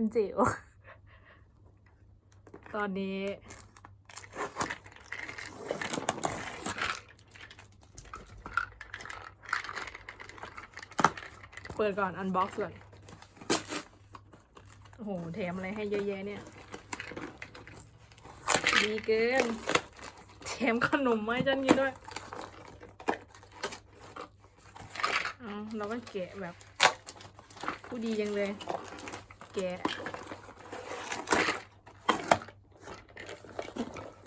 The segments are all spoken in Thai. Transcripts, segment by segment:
เป็นจิ๋ว ตอนนี้ เปิดก่อน อันบ็อกซ์ก่อน โอ้โห แถมอะไรให้เยอะแยะเนี่ย ดีเกิน แถมขนมมาให้ฉันกินด้วยเอาเราก็แกะแบบ ผู้ดีจังเลย แกะ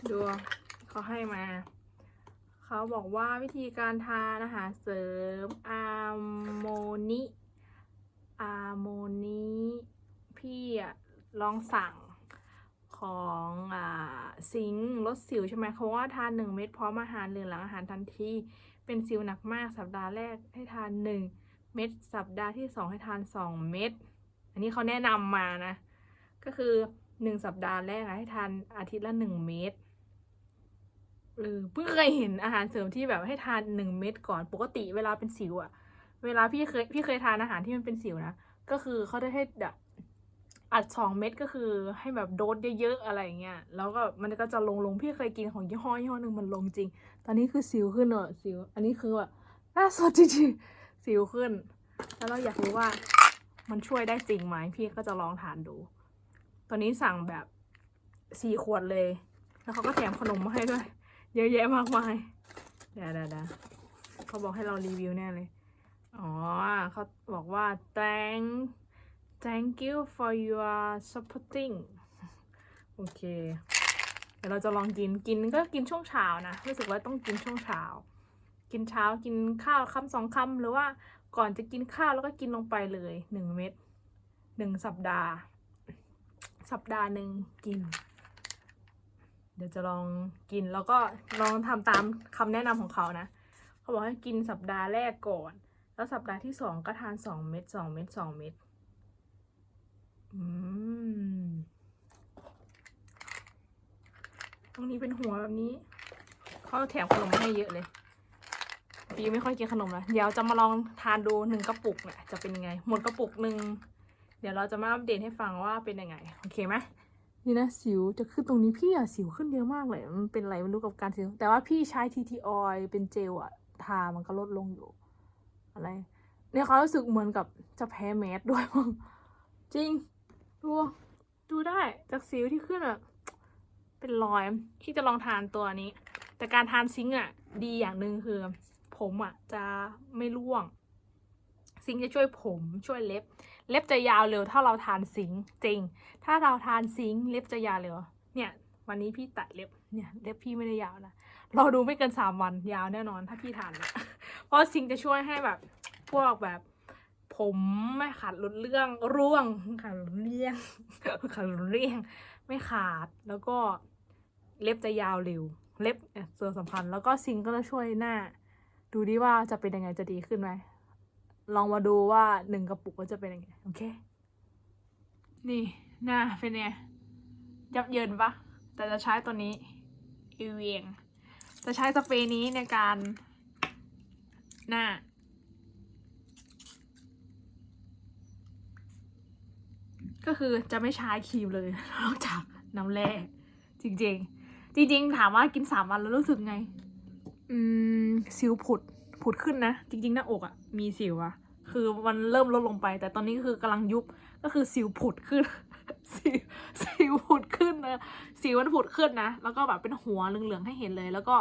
ดูเขาให้มา เขาบอกว่าวิธีการทานอาหารเสริมอะโมนิอะโมนิพี่อะลองสั่งของอซิงลดสิวใช่ไหมเขาว่าทานหนึ่งเม็ดพร้อมอาหารหรือหลังอาหารทันที เป็นสิวหนักมากสัปดาห์แรกให้ทานหนึ่งเม็ดสัปดาห์ที่สองให้ทานสองเม็ด อันนี้เขาแนะนำมานะ ก็คือหนึ่งสัปดาห์แรกให้ทานอาทิตย์ละหนึ่งเม็ดเออเพิ่งเคยเห็นอาหารเสริมที่แบบให้ทานหนึ่งเม็ดก่อนปกติเวลาเป็นสิวอะเวลาพี่เคยพี่เคยทานอาหารที่มันเป็นสิวนะก็คือเขาได้ให้แบบอัดสองเม็ดก็คือให้แบบโดสเยอะๆอะไรเงี้ยแล้วก็มันก็จะลงลงพี่เคยกินของยี่ห้อยี่ห้อหนึ่งมันลงจริง ตอนนี้คือสิวขึ้นเนอะสิว อันนี้คือแบบน่าสดจริงๆสิวขึ้น แล้วเราอยากรู้ว่า มันช่วยได้จริงไหมพี่ก็จะลองทานดู ตอนนี้สั่งแบบสี่ขวดเลย แล้วเขาก็แถมขนมมาให้ด้วย เยอะแยะมากมายเดี๋ยวเดี๋ยวเดี๋ยวเขาบอกให้เรารีวิวแน่เลย อ๋อเขาบอกว่า thank thank you for your supporting โอเค เดี๋ยวเราจะลองกิน กินก็กินช่วงเช้านะ รู้สึกว่าต้องกินช่วงเช้า กินเช้า กินข้าวคำสองคำหรือว่า ก่อนจะกินข้าวแล้วก็กินลงไปเลยหนึ่งเม็ดหนึ่งสัปดาห์ สัปดาห์หนึ่งกิน เดี๋ยวจะลองกินแล้วก็ลองทำตามคำแนะนำของเขานะ เขาบอกให้กินสัปดาห์แรกก่อน แล้วสัปดาห์ที่สองก็ทานสองเม็ดสองเม็ดสองเม็ดอืมตรงนี้เป็นหัวแบบนี้ เขาแถมขนมให้เยอะเลย ปีไม่ค่อยกินขนมนะเดี๋ยวจะมาลองทานดูหนึ่งกระปุกเนี่ยจะเป็นยังไง หมดกระปุกหนึ่งเดี๋ยวเราจะมาอัปเดตให้ฟังว่าเป็นยังไง โอเคไหมนี่นะสิวจะขึ้นตรงนี้พี่อะสิวขึ้นเยอะมากเลย มันเป็นอะไรไม่รู้กับการสิว แต่ว่าพี่ใช้ทีทีออยเป็นเจลอะทามันก็ลดลงอยู่ อะไร เนี่ยเขารู้สึกเหมือนกับจะแพ้แมสด้วยมั้งจริง ดู ดูได้จากสิวที่ขึ้นอะเป็นรอย ที่จะลองทานตัวนี้ แต่การทานซิงอะดีอย่างหนึ่งคือ ผมอะจะไม่ร่วง ซิงจะช่วยผมช่วยเล็บ เล็บจะยาวเร็วถ้าเราทานซิงจริง ถ้าเราทานซิงเล็บจะยาวเร็ว เนี่ย วันนี้พี่ตัดเล็บเนี่ยเล็บพี่ไม่ได้ยาวนะเราดูไม่เกินสามวันยาวแน่นอนถ้าพี่ทานนะเพราะซิงจะช่วยให้แบบพวกแบบผมไม่ขาดหลุดเรื่องร่วงขาดเลี่ยงขาดเลี่ยง ไม่ขาดแล้วก็เล็บจะยาวเร็ว เล็บเนี่ยส่วนสำคัญแล้วก็ซิงก็จะช่วยหน้า ดูดิว่าจะเป็นยังไงจะดีขึ้นไหม ลองมาดูว่าหนึ่งกระปุกก็จะเป็นยังไง โอเค นี่หน้าเป็นไงยับเยินปะแต่จะใช้ตัวนี้อีเวียง จะใช้สเปรย์นี้ในการหน้า ก็คือจะไม่ใช้ครีมเลยนอกจากน้ำแร่จริง ๆ จริง ๆ ถามว่ากินสามวันแล้วรู้สึกไง อืมสิวผุดผุดขึ้นนะ จริงๆหน้าอกอะ่ะ มีสิวอะคือมันเริ่มลดลงไป แต่ตอนนี้ก็คือกำลังยุบก็คือสิวผุดขึ้น สิวสิวผุดขึ้นนะสิวมันผุดขึ้นนะ แล้วก็แบบเป็นหัวเหลืองๆให้เห็นเลย แล้วก็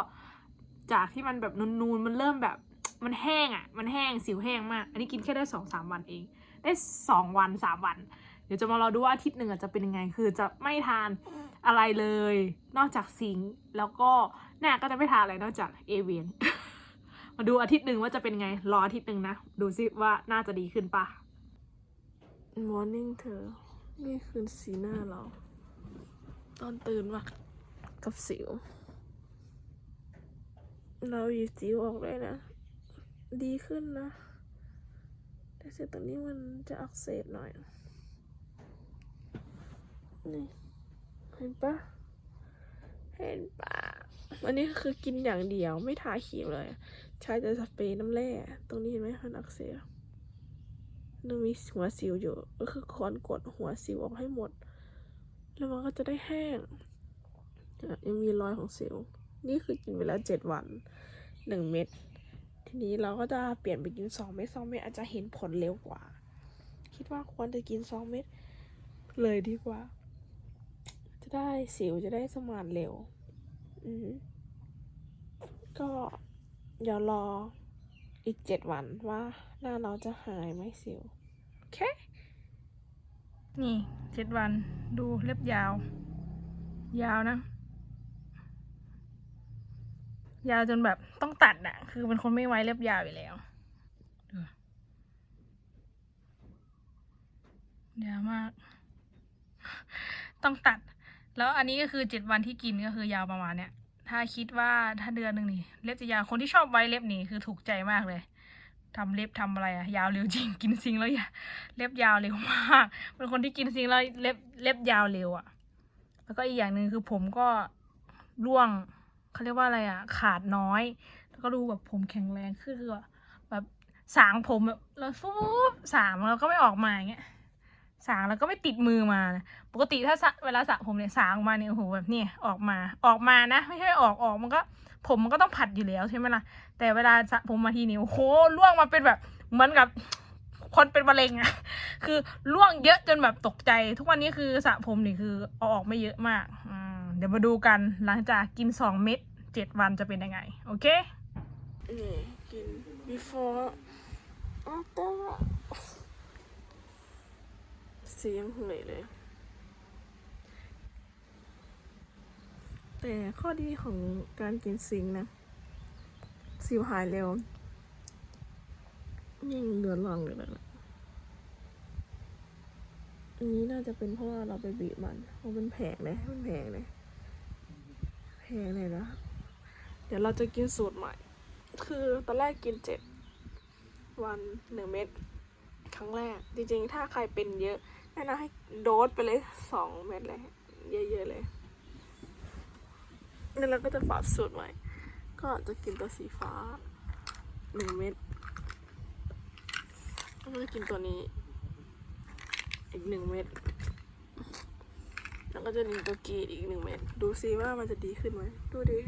จากที่มันแบบนูนๆมันเริ่มแบบมันแห้งอะ่ะ มันแห้งสิวแห้งมาก อันนี้กินแค่ได้สองสามวันเอง ได้สองวันสามวัน เดี๋ยวจะมารอดูว่าอาทิตย์หนึ่งจะเป็นยังไง คือจะไม่ทานอะไรเลย นอกจากซิงแล้วก็ หน้าก็จะไม่ทาอะไรนอกจากเอเวียนมาดูอาทิตย์หนึ่งว่าจะเป็นไง รออาทิตย์หนึ่งนะ ดูซิว่าน่าจะดีขึ้นปะ Morning เธอ นี่คือสีหน้าเรา ตอนตื่นมากับสิว เราหยิบสิวออกได้นะ ดีขึ้นนะ แต่สร็จตรงนี้มันจะอักเสบหน่อย นี่ เห็นปะ เห็นปะอันนี้คือกินอย่างเดียวไม่ทาครีมเลย ใช้แต่สเปรย์น้ำแร่ ตรงนี้เห็นไหมมันอักเสบมันมีหัวสิวอยู่ ก็คือควรกดหัวสิวออกให้หมด แล้วมันก็จะได้แห้งอะยังมีรอยของสิว นี่คือกินไปแล้วเจ็ดวันหนึ่งเม็ด ทีนี้เราก็จะเปลี่ยนไปกินสองเม็ดสองเม็ดอาจจะเห็นผลเร็วกว่า คิดว่าควรจะกินสองเม็ดเลยดีกว่า ได้สิวจะได้สมานเร็ว อือหือก็เดี๋ยวรออีกเจ็ดวันว่าหน้าเราจะหายไหมสิว โอเค นี่เจ็ดวันดูเล็บยาว ยาวนะ ยาวจนแบบต้องตัดอะคือเป็นคนไม่ไว้เล็บยาวอยู่แล้วยาวมาก ต้องตัด แล้วอันนี้ก็คือเจ็ดวันที่กินก็คือยาวประมาณเนี้ย ถ้าคิดว่าถ้าเดือนหนึ่งนี่เล็บจะยาวคนที่ชอบไว้เล็บนี่คือถูกใจมากเลยทำเล็บทำอะไรอะยาวเร็วจริงกินซิงแล้วอย่าเล็บยาวเร็วมากเป็นคนที่กินซิงแล้วเล็บเล็บยาวเร็วอะแล้วก็อีกอย่างหนึ่งคือผมก็ร่วงเขาเรียกว่าอะไรอะขาดน้อย แล้วก็ดูแบบผมแข็งแรงขึ้นคือแบบสางผมแบบแล้วฟุบสางแล้วก็ไม่ออกมาอย่างเงี้ย สางแล้วก็ไม่ติดมือมานะปกติถ้าเวลาสระผมเนี่ยสางออกมาเนี่ยโอ้โหแบบนี่ออกมาออกมานะ ไม่ใช่ออกออกมันก็ ผมมันก็ต้องผัดอยู่แล้วใช่ไหมล่ะแต่เวลาสระผมมาทีนี้โอ้โหล่วงมาเป็นแบบเหมือนกับคนเป็นมะเร็งอะคือล่วงเยอะจนแบบตกใจ ทุกวันนี้คือสระผมนี่คือเอาออกไม่เยอะมากอืมเดี๋ยวมาดูกันหลังจากกินสองเม็ดเจ็ดวันจะเป็นยังไง โอเคนี่กิน before after สียังหนื่อยเลย แต่ข้อดีของการกินซิงนะ สิวหายเร็ว ยิ่งเดือดร้อนอยู่แล้วนะอันนี้น่าจะเป็นเพราะว่าเราไปบีบมันเพราะมันแพงเลยมันแพงเลยแพงเลยนะ เดี๋ยวเราจะกินสูตรใหม่ คือตอนแรกกินเจ็ดวันหนึ่งเม็ด ครั้งแรก จริงๆ ถ้าใครเป็นเยอะแนะนำให้โดสไปเลยสองเม็ดเลย เยอะๆเลยแล้วเราก็จะปรับสูตรใหม่ก็จะกินตัวสีฟ้าหนึ่งเม็ดแล้วก็จะกินตัวนี้ อีกหนึ่งเม็ดแล้วก็จะกินตัวกีดอีกหนึ่งเม็ดดูซิว่ามันจะดีขึ้นไหมดูดิ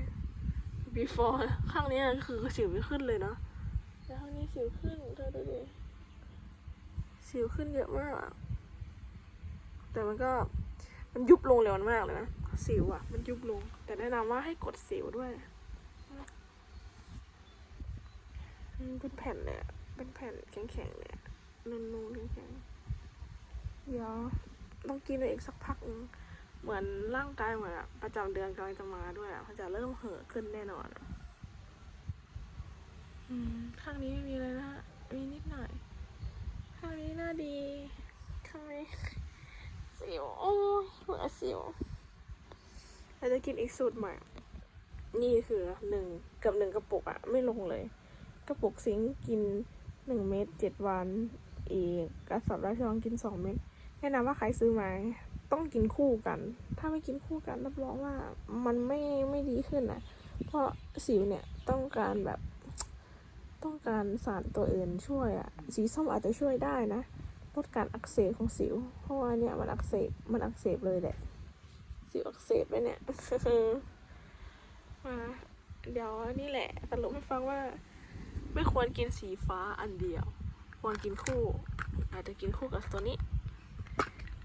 before ข้างนี้คือสิวไม่ขึ้นเลยเนาะแต่ข้างนี้สิวขึ้นเธอดูดิ สิวขึ้นเยอะมาก แต่มันก็มันยุบลงเร็วมากเลยนะสิวอะมันยุบลง แต่แนะนำว่าให้กดสิวด้วยเป็นแผ่นเลยอะเป็นแผ่นแข็งๆเลยอะนูนๆแข็งๆเดี๋ยวต้องกินไปอีกสักพักนึงเหมือนร่างกายเหมือนประจำเดือนกำลังจะมาด้วยอะมันจะเริ่มเห่อะขึ้นแน่นอนอะอืมข้างนี้ไม่มีเลยนะ มีนิดหน่อย ข้างนี้น่าดี ข้างนี้สิว โอ้ย หัวเราจะกินอีกสูตรใหม่นี่คือหนึ่งกับหนึ่งกระปุกอะไม่ลงเลย กระปุกซิงกินหนึ่งเม็ดเจ็ดวัน อีกกระสอบราชองกินสองเม็ดแนะนำว่าใครซื้อมาต้องกินคู่กัน ถ้าไม่กินคู่กันรับรองว่ามันไม่ไม่ดีขึ้นนะเพราะสิวเนี่ยต้องการแบบต้องการสารตัวอื่นช่วยอะสีส้มอาจจะช่วยได้นะลดการอักเสบของสิว เพราะว่าเนี่ยมันอักเสบมันอักเสบเลยแหละ สิวอักเสบไปเนี่ยมาเดี๋ยวนี่แหละสรุปให้ฟังว่า ไม่ควรกินสีฟ้าอันเดียว ควรกินคู่ อาจจะกินคู่กับตัวนี้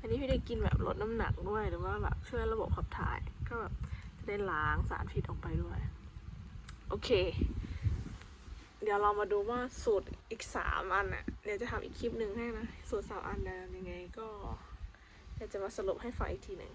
อันนี้พี่ได้กินแบบลดน้ำหนักด้วยหรือว่าแบบช่วยระบบขับถ่ายก็แบบจะได้ล้างสารพิษออกไปด้วย โอเค เดี๋ยวเรามาดูว่าสูตรอีกสามอันน่ะเดี๋ยวจะทำอีกคลิปหนึ่งให้นะ สูตรสามอันนะยังไงก็เดี๋ยวจะมาสรุปให้ฟังอีกทีหนึ่ง